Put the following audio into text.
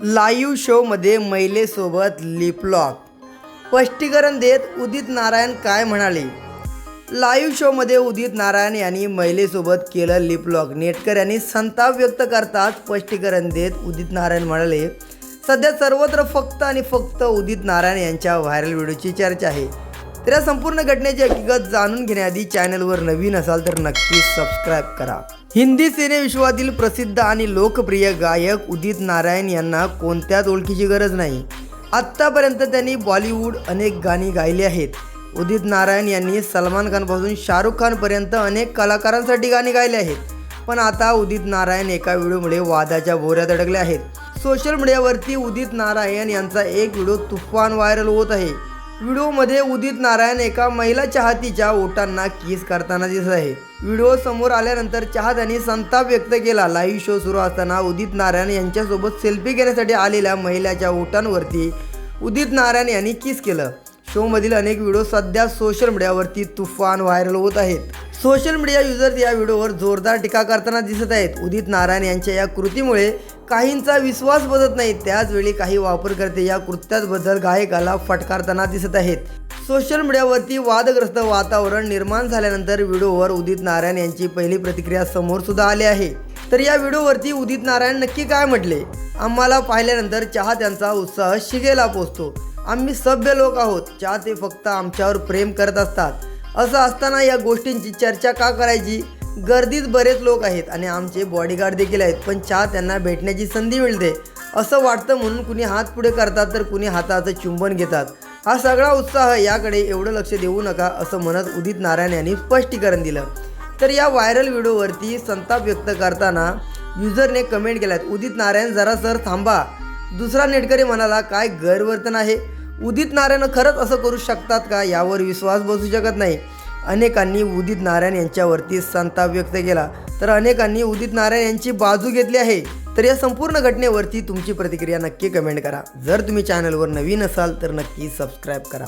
Live शोमध्ये महिलेसोबत lip lock. स्पष्टीकरण देत उदित नारायण काय म्हणाले? लाईव्ह शोमध्ये उदित नारायण यांनी महिलेसोबत केलं लिपलॉक. नेटकर यांनी संताप व्यक्त करतात स्पष्टीकरण देत उदित नारायण म्हणाले सध्या सर्वत्र फक्त आणि फक्त उदित नारायण यांच्या व्हायरल व्हिडिओची चर्चा आहे. तर या संपूर्ण घटनेची हकीकत जाणून घेण्याआधी चॅनलवर नवीन असाल तर नक्की सबस्क्राईब करा. हिंदी सिनेविश्वातील प्रसिद्ध आणि लोकप्रिय गायक उदित नारायण यांना कोणत्याच ओळखीची गरज नाही. आत्तापर्यंत त्यांनी बॉलिवूड अनेक गाणी गायली आहेत. उदित नारायण यांनी सलमान खानपासून शाहरुख खानपर्यंत अनेक कलाकारांसाठी गाणी गायली आहेत. पण आता उदित नारायण एका व्हिडिओमुळे वादाच्या भोऱ्यात अडकले आहेत. सोशल मीडियावरती उदित नारायण यांचा एक व्हिडिओ तुफान व्हायरल होत आहे. व्हिडिओमध्ये उदित नारायण एका महिला चाहतीच्या ओटांना किस करताना दिसत आहे. व्हिडिओ समोर आल्यानंतर चाहत्यांनी संताप व्यक्त केला. लाईव्ह शो सुरू असताना उदित नारायण यांच्यासोबत सेल्फी घेण्यासाठी आलेल्या महिलाच्या ओटांवरती उदित नारायण यांनी किस केलं. शोमधील अनेक व्हिडिओ सध्या सोशल मीडियावरती तुफान व्हायरल होत आहेत. सोशल मीडिया युजर्स या व्हिडिओवर जोरदार टीका करताना दिसत आहेत. उदित नारायण यांच्या या कृतीमुळे काहींचा विश्वास बसत नाही. त्याचवेळी काही वापरकर्ते या कृत्याबद्दल गायकाला फटकारताना दिसत आहेत. सोशल मीडियावरती वादग्रस्त वातावरण निर्माण झाल्यानंतर व्हिडिओवर उदित नारायण यांची पहिली प्रतिक्रिया समोर सुद्धा आली आहे. तर या व्हिडिओवरती उदित नारायण नक्की काय म्हटले? आम्हाला पाहिल्यानंतर चाहत्यांचा उत्साह शिगेला पोचतो. आम्ही सभ्य लोक आहोत. चाहते फक्त आमच्यावर प्रेम करत असतात. असं असताना या गोष्टींची चर्चा का करायची? गर्दीत बरेच लोक आहेत आणि आमचे बॉडीगार्ड देखील आहेत पण चहा त्यांना भेटण्याची संधी मिळते. असं वाटतं म्हणून कुणी हात पुढे करतात तर कुणी हाताचं चुंबन घेतात. हा सगळा उत्साह याकडे एवढं लक्ष देऊ नका असं म्हणत उदित नारायण यांनी स्पष्टीकरण दिलं. तर या व्हायरल व्हिडिओवरती संताप व्यक्त करताना युजरने कमेंट केल्यात उदित नारायण जरा सर थांबा. दुसरा नेटकरी म्हणाला काय गैरवर्तन आहे? उदित नारायण खरंच असं करू शकतात का? यावर विश्वास बसू शकत नाही. अनेकांनी उदित नारायण यांच्यावरती संताप व्यक्त केला. तर अनेकांनी उदित नारायण यांची बाजू घेतली आहे. तर या संपूर्ण घटनेवरती तुमची प्रतिक्रिया नक्की कमेंट करा. जर तुम्ही चॅनलवर नवीन असाल तर नक्की सबस्क्राईब करा.